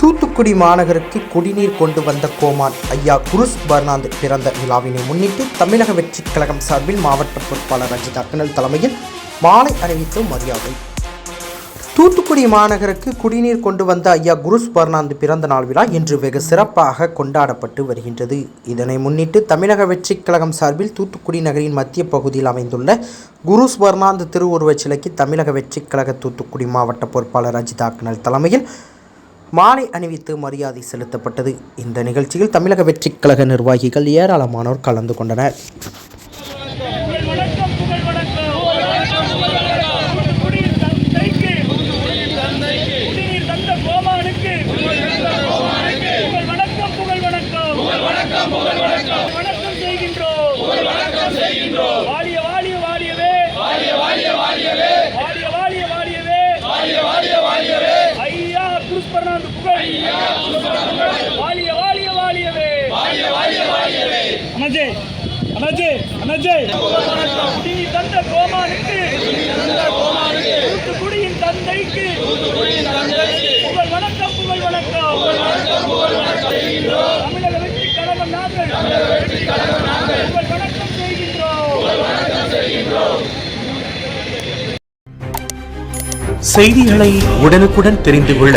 தூத்துக்குடி மாநகருக்கு குடிநீர் கொண்டு வந்த கோமான் ஐயா குருஸ் பர்னாந்து பிறந்த விழாவினை முன்னிட்டு தமிழக வெற்றிக் கழகம் சார்பில் மாவட்ட பொறுப்பாளர் ரஞ்சித் அக்கனல் தலைமையில் மாலை அணிவித்து மரியாதை. தூத்துக்குடி மாநகருக்கு குடிநீர் கொண்டு வந்த ஐயா குருஸ் பர்னாந்து பிறந்த நாள் விழா இன்று வெகு சிறப்பாக கொண்டாடப்பட்டு வருகின்றது. இதனை முன்னிட்டு தமிழக வெற்றிக் கழகம் சார்பில் தூத்துக்குடி நகரின் மத்திய பகுதியில் அமைந்துள்ள குருஸ் பர்னாந்து திருவுருவச் சிலைக்கு தமிழக வெற்றிக் கழக தூத்துக்குடி மாவட்ட பொறுப்பாளர் ரஞ்சித் அக்கனல் தலைமையில் மாலை அணிவித்து மரியாதை செலுத்தப்பட்டது. இந்த நிகழ்ச்சியில் தமிழக வெற்றிக் கழக நிர்வாகிகள் ஏராளமானோர் கலந்து கொண்டனர் புகழ் வணக்கம் புகழ் வணக்கம் குடிநீர் தந்தைக்கு குடிநீர் தந்த கோமானுக்கு புகழ் வணக்கம் புகழ் வணக்கம் வணக்கம் செய்கின்றோம் வாழிய வாழிய வாழியவே வாழிய வாழிய வாழியவே ஐயா குருஸ் பர்னாந்து புகழ். வாழிய வாழிய வாழியவே அண்ணாஜி அண்ணாஜி அண்ணாஜி. குடிநீர் தந்த கோமானுக்கு தூத்துக்குடியின் தந்தைக்கு புகழ் வணக்கம் புகழ் வணக்கம். தமிழக வெற்றி கழகம் நாங்கள் புகழ் வணக்கம் செய்கின்றோம். செய்திகளை உடனுக்குடன் தெரிந்து கொள்ள